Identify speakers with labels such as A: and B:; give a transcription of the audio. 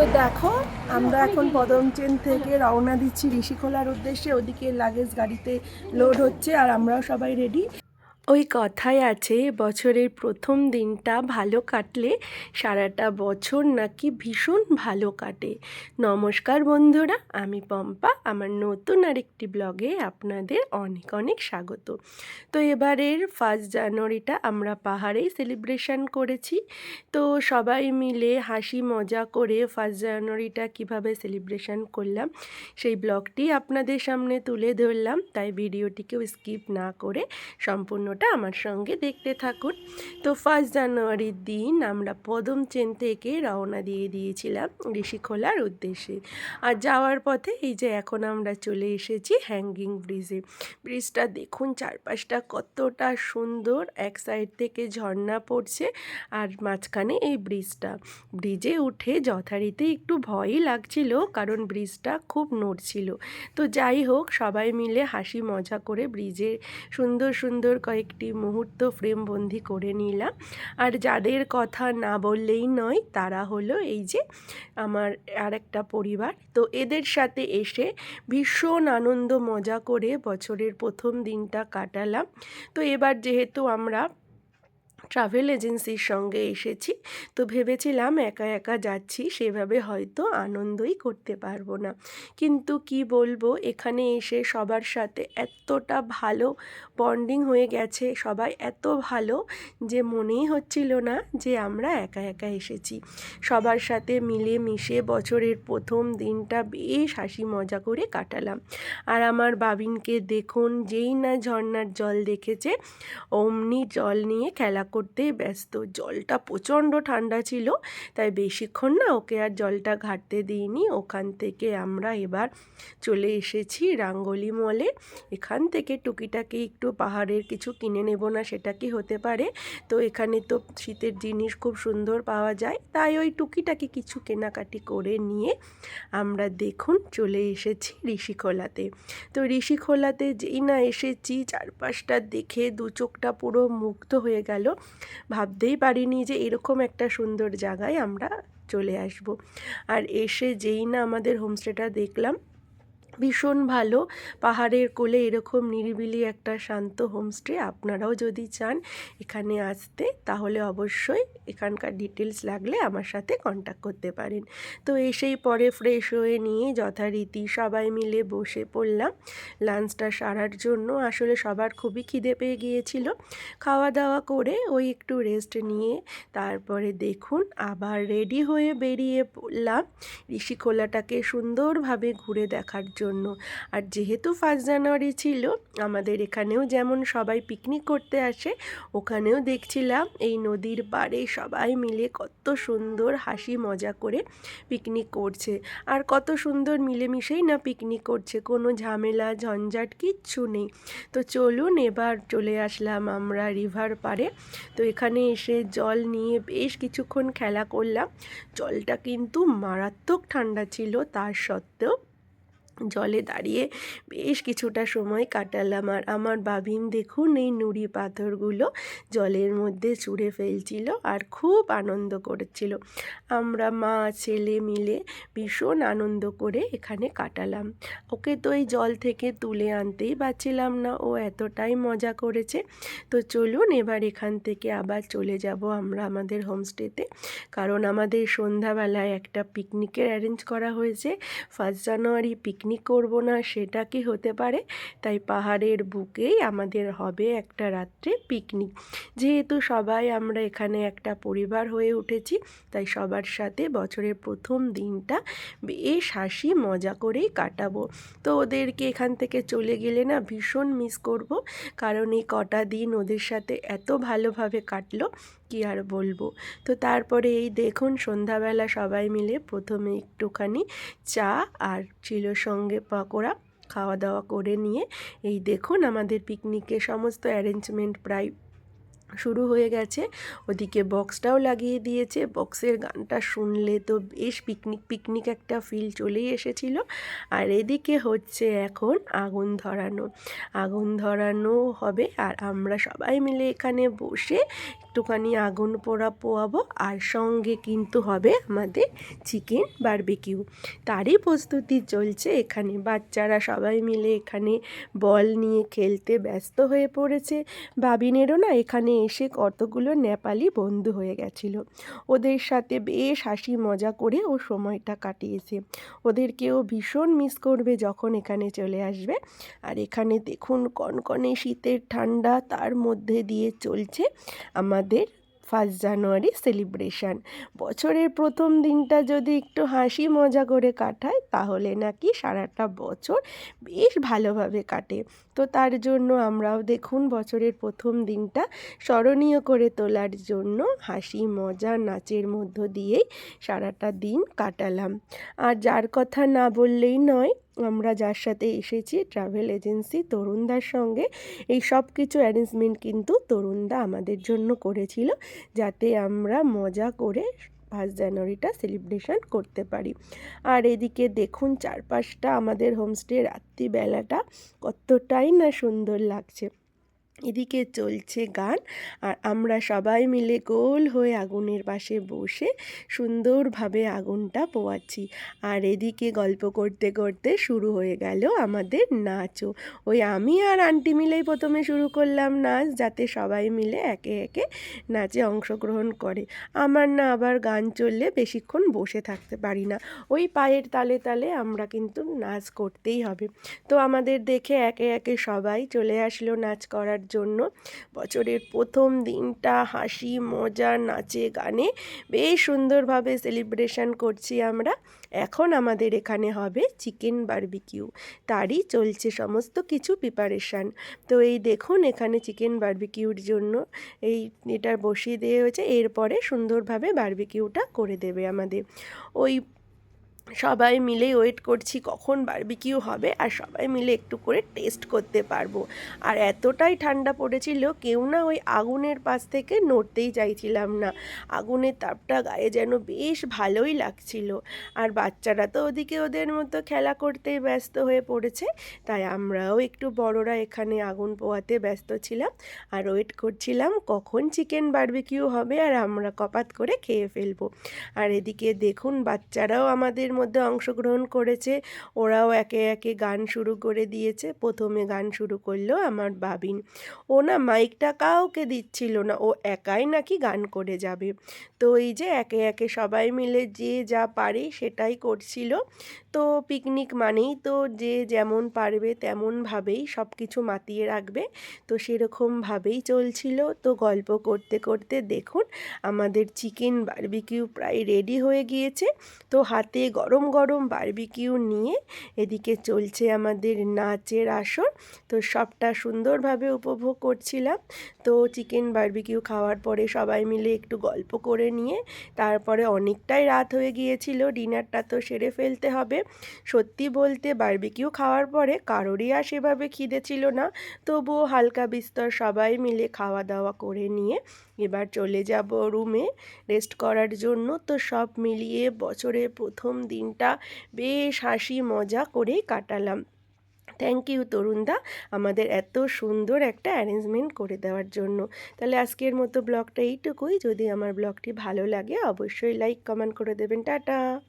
A: তো দেখো, আমরা এখন পদমচেন থেকে রওনা দিচ্ছি ঋষিখোলার উদ্দেশ্যে। ওদিকে লাগেজ গাড়িতে লোড হচ্ছে আর আমরাও সবাই রেডি ওই কথায় আছে, বছরের প্রথম দিনটা ভালো কাটলে সারাটা বছর নাকি ভীষণ ভালো কাটে। নমস্কার বন্ধুরা, আমি পম্পা, আমার নতুন আরেকটি ব্লগে আপনাদের অনেক অনেক স্বাগত। তো এবারের ফার্স্ট জানুয়ারিটা আমরা পাহাড়েই সেলিব্রেশন করেছি। তো সবাই মিলে হাসি মজা করে ফার্স্ট জানুয়ারিটা কীভাবে সেলিব্রেশন করলাম, সেই ব্লগটি আপনাদের সামনে তুলে ধরলাম। তাই ভিডিওটিকেও স্কিপ না করে সম্পূর্ণটা আমার সঙ্গে দেখতে থাকুন। তো ফার্স্ট জানুয়ারির দিন আমরা পদম চেন থেকে রওনা দিয়ে দিয়েছিলাম ঋষিখোলার উদ্দেশ্যে। আর যাওয়ার পথে এই যে এখন আমরা চলে এসেছি হ্যাঙ্গিং ব্রিজে ব্রিজটা দেখুন চারপাশটা কতটা সুন্দর, এক সাইড থেকে ঝর্ণা পড়ছে আর মাঝখানে এই ব্রিজটা ব্রিজে উঠে যথারীতি একটু ভয়ই লাগছিল কারণ ব্রিজটা খুব নড়ছিল তো যাই হোক, সবাই মিলে হাসি মজা করে ব্রিজে সুন্দর সুন্দর কয়েকটি মুহূর্ত ফ্রেমবন্দি করে নিলাম। আর যাদের কথা না বললেই নয়, তারা হলো এই যে আমার আর একটা পরিবার। তো এদের সাথে এসে ভীষণ আনন্দ মজা করে বছরের প্রথম দিনটা কাটালাম। তো এবার যেহেতু আমরা ট্রাভেল এজেন্সির সঙ্গে এসেছি। তো ভেবেছিলাম একা একা যাচ্ছি, সেভাবে হয়তো আনন্দই করতে পারব না। কিন্তু কি বলব, এখানে এসে সবার সাথে এতটা ভালো বন্ডিং হয়ে গেছে, সবাই এত ভালো যে মনেই হচ্ছিল না যে আমরা একা একা এসেছি। সবার সাথে মিলে মিশে বছরের প্রথম দিনটা বেশ হাসি মজা করে কাটালাম। আর আমার বাবিনকে দেখুন, যেই না ঝর্নার জল দেখেছে, অমনি জল নিয়ে খেলা করতেই ব্যস্ত। জলটা প্রচণ্ড ঠান্ডা ছিল, তাই বেশিক্ষণ না ওকে আর জলটা ঘাটতে দিইনি। ওখান থেকে আমরা এবার চলে এসেছি রাঙ্গলি মলে। এখান থেকে টুকিটাকি একটু পাহাড়ের কিছু কিনে নেব না, সেটা কি হতে পারে? তো এখানে তো শীতের জিনিস খুব সুন্দর পাওয়া যায়, তাই ওই টুকিটাকি কিছু কেনাকাটি করে নিয়ে আমরা দেখুন চলে এসেছি ঋষিখোলাতে। তো ঋষিখোলাতে যেই না এসেছি, চারপাশটা দেখে দু চোখটা পুরো মুগ্ধ হয়ে গেল। ভাবতেই পারিনি যে এরকম একটা সুন্দর জায়গায় আমরা চলে আসব। আর এসে যেই না আমাদের হোমস্টেটা দেখলাম ভীষণ ভালো। পাহাড়ের কোলে এরকম নিরিবিলি একটা শান্ত হোমস্টে আপনারাও যদি চান এখানে আসতে, তাহলে অবশ্যই এখানকার ডিটেলস লাগলে আমার সাথে কন্ট্যাক্ট করতে পারেন। তো এসেই পরে ফ্রেশ হয়ে নিয়ে যথারীতি সবাই মিলে বসে পড়লাম। লাঞ্চটা সারার জন্য আসলে সবার খুবই খিদে পেয়ে গিয়েছিল। খাওয়া দাওয়া করে ওই একটু রেস্ট নিয়ে তারপরে দেখুন আবার রেডি হয়ে বেরিয়ে পড়লাম। ঋষিখোলাটাকে সুন্দরভাবে ঘুরে দেখার জন্য। আর যেহেতু ফার্স্ট জানুয়ারি ছিল, আমাদের এখানেও যেমন সবাই পিকনিক করতে আসে, ওখানেও দেখছিলাম এই নদীর পাড়ে সবাই মিলে কত সুন্দর হাসি মজা করে পিকনিক করছে। আর কত সুন্দর মিলেমিশেই না পিকনিক করছে, কোনো ঝামেলা, ঝঞ্ঝাট কিচ্ছু নেই। তো চলুন এবার চলে আসলাম আমরা রিভার পাড়ে। তো এখানে এসে জল নিয়ে বেশ কিছুক্ষণ খেলা করলাম। জলটা কিন্তু মারাত্মক ঠান্ডা ছিল, তার সত্ত্বেও জলে দাঁড়িয়ে বেশ কিছুটা সময় কাটালাম। আর আমার বাবিন দেখুন, এই নুড়ি পাথরগুলো জলের মধ্যে চুড়ে ফেলছিল আর খুব আনন্দ করেছিল। আমরা মা, ছেলে মিলে ভীষণ আনন্দ করে এখানে কাটালাম। ওকে তো এই জল থেকে তুলে আনতেই পারছিলাম না, ও এতটাই মজা করেছে। তো চলুন এবার এখান থেকে আবার চলে যাব আমরা আমাদের হোমস্টেতে। কারণ আমাদের সন্ধ্যাবেলায় একটা পিকনিকের অ্যারেঞ্জ করা হয়েছে। ফার্স্ট জানুয়ারি পিকনিক করব না, সেটা কি হতে পারে? তাই পাহাড়ের বুকেই আমাদের হবে একটা রাত্রে পিকনিক যেহেতু সবাই আমরা এখানে একটা পরিবার হয়ে উঠেছি, তাই সবার সাথে বছরের প্রথম দিনটা বেশ হাসি মজা করেই কাটাবো। তো ওদেরকে এখান থেকে চলে গেলে না ভীষণ মিস করব, কারণ এই কটা দিন ওদের সাথে এত ভালোভাবে কাটলো। কি আর বলব? তো তারপরে এই দেখুন সন্ধ্যাবেলা সবাই মিলে প্রথমে একটুখানি চা আর ছিল সঙ্গে পকোড়া খাওয়া দাওয়া করে নিয়ে এই দেখুন আমাদের পিকনিকে সমস্ত অ্যারেঞ্জমেন্ট প্রায় শুরু হয়ে গেছে। ওদিকে বক্সটাও লাগিয়ে দিয়েছে। বক্সের গানটা শুনলে তো বেশ পিকনিক পিকনিক একটা ফিল চলেই এসেছিল। আর এদিকে হচ্ছে এখন আগুন ধরানো। আগুন ধরানো হবে আর আমরা সবাই মিলে এখানে বসে একটুখানি আগুন পোড়া পোয়াবো আর সঙ্গে কিন্তু হবে আমাদের চিকেন বারবিকিউ। তারই প্রস্তুতি চলছে এখানে। বাচ্চারা সবাই মিলে এখানে বল নিয়ে খেলতে ব্যস্ত হয়ে পড়েছে। বাবিনেরও না এখানে এসে কতগুলো নেপালি বন্ধু হয়ে গেছিল। ওদের সাথে বেশ হাসি মজা করে ও সময়টা কাটিয়েছে। ওদেরকেও ভীষণ মিস করবে যখন এখানে চলে আসবে। আর এখানে দেখুন কনকনে শীতের ঠান্ডা তার মধ্যে দিয়ে চলছে। আমাদের ফার্স্ট জানুয়ারি সেলিব্রেশন বছরের প্রথম দিনটা যদি একটু হাসি মজা করে কাটায়, তাহলে নাকি সারাটা বছর বেশ ভালোভাবে কাটে। তো তার জন্য আমরাও দেখুন বছরের প্রথম দিনটা স্মরণীয় করে তোলার জন্য হাসি, মজা, নাচের মধ্য দিয়েই সারাটা দিন কাটালাম। আর যার কথা না বললেই নয়, আমরা যার সাথে এসেছি ট্রাভেল এজেন্সি তরুণদার সঙ্গে, এই সব কিছু অ্যারেঞ্জমেন্ট কিন্তু তরুণদা আমাদের জন্য করেছিল, যাতে আমরা মজা করে ফার্স্ট জানুয়ারিটা সেলিব্রেশন করতে পারি। আর এদিকে দেখুন চারপাশটা আমাদের হোমস্টে রাত্রিবেলাটা কতটাই না সুন্দর লাগছে। এদিকে চলছে গান আর আমরা সবাই মিলে গোল হয়ে আগুনের পাশে বসে সুন্দরভাবে আগুনটা পোয়াচ্ছি। আর এদিকে গল্প করতে করতে শুরু হয়ে গেল আমাদের নাচও। ওই আমি আর আন্টি মিলেই প্রথমে শুরু করলাম নাচ, যাতে সবাই মিলে একে একে নাচে অংশগ্রহণ করে। আমার না আবার গান চললে বেশিক্ষণ বসে থাকতে পারি না। ওই পায়ের তালে তালে আমরা কিন্তু নাচ করতেই হবে। তো আমাদের দেখে একে একে সবাই চলে আসলো নাচ করার জন্য। বছরের প্রথম দিনটা হাসি, মজা, নাচে, গানে বেশ সুন্দরভাবে সেলিব্রেশন করছি আমরা। এখন আমাদের এখানে হবে চিকেন বারবিকিউ তারই চলছে সমস্ত কিছু প্রিপারেশান তো এই দেখুন এখানে চিকেন বারবিকিউর জন্য এই এটা বসিয়ে দেওয়া হয়েছে। এরপরে সুন্দরভাবে বারবিকিউটা করে দেবে আমাদের। ওই সবাই মিলে ওয়েট করছি কখন বারবিকিউ হবে আর সবাই মিলে একটু করে টেস্ট করতে পারব। আর এতটাই ঠান্ডা পড়েছিল, কেউ না ওই আগুনের পাশ থেকে নড়তেই চাইছিলাম না। আগুনের তাপটা গায়ে যেন বেশ ভালোই লাগছিল। আর বাচ্চারা তো ওদিকে ওদের মতো খেলা করতেই ব্যস্ত হয়ে পড়েছে, তাই আমরাও একটু বড়রা এখানে আগুন পোয়াতে ব্যস্ত ছিলাম। আর ওয়েট করছিলাম কখন চিকেন বারবিকিউ হবে আর আমরা কপাত করে খেয়ে ফেলব। আর এদিকে দেখুন, বাচ্চারাও আমাদের মধ্যে অংশগ্রহণ করেছে। ওরাও একে একে গান শুরু করে দিয়েছে। প্রথমে গান শুরু করল আমার বাবিন। ও না মাইকটা কাউকে দিচ্ছিল না। ও একাই নাকি গান করে যাবে। তো এই যে একে একে সবাই মিলে যে যা পারে সেটাই করছিল। তো পিকনিক মানেই তো যে যেমন পারবে তেমনভাবেই সব কিছু মাতিয়ে রাখবে। তো সেরকমভাবেই চলছিল। তো গল্প করতে করতে দেখুন, আমাদের চিকেন বারবিকিউ প্রায় রেডি হয়ে গিয়েছে। তো হাতে গরম গরম গরম বারবিকিউ নিয়ে এদিকে চলছে আমাদের নাচের আসর। তো সবটা সুন্দরভাবে উপভোগ করছিলাম। তো চিকেন বারবিকিউ খাওয়ার পরে সবাই মিলে একটু গল্প করে নিয়ে তারপরে অনেকটাই রাত হয়ে গিয়েছিল, ডিনারটা তো সেরে ফেলতে হবে। সত্যি বলতে বারবিকিউ খাওয়ার পরে কারোরই আর সেভাবে খিদে ছিল না। তবুও হালকা বিস্তর সবাই মিলে খাওয়া দাওয়া করে নিয়ে এবার চলে যাব রুমে রেস্ট করার জন্য। তো সব মিলিয়ে বছরের প্রথম দিনটা বেশ হাসি মজা করে কাটালাম। থ্যাংক ইউ তরুণদা, আমাদের এত সুন্দর একটা অ্যারেঞ্জমেন্ট করে দেওয়ার জন্য। তাহলে আজকের মতো ব্লগটা এইটুকুই। যদি আমার ব্লগটি ভালো লাগে, অবশ্যই লাইক কমেন্ট করে দেবেন। টাটা!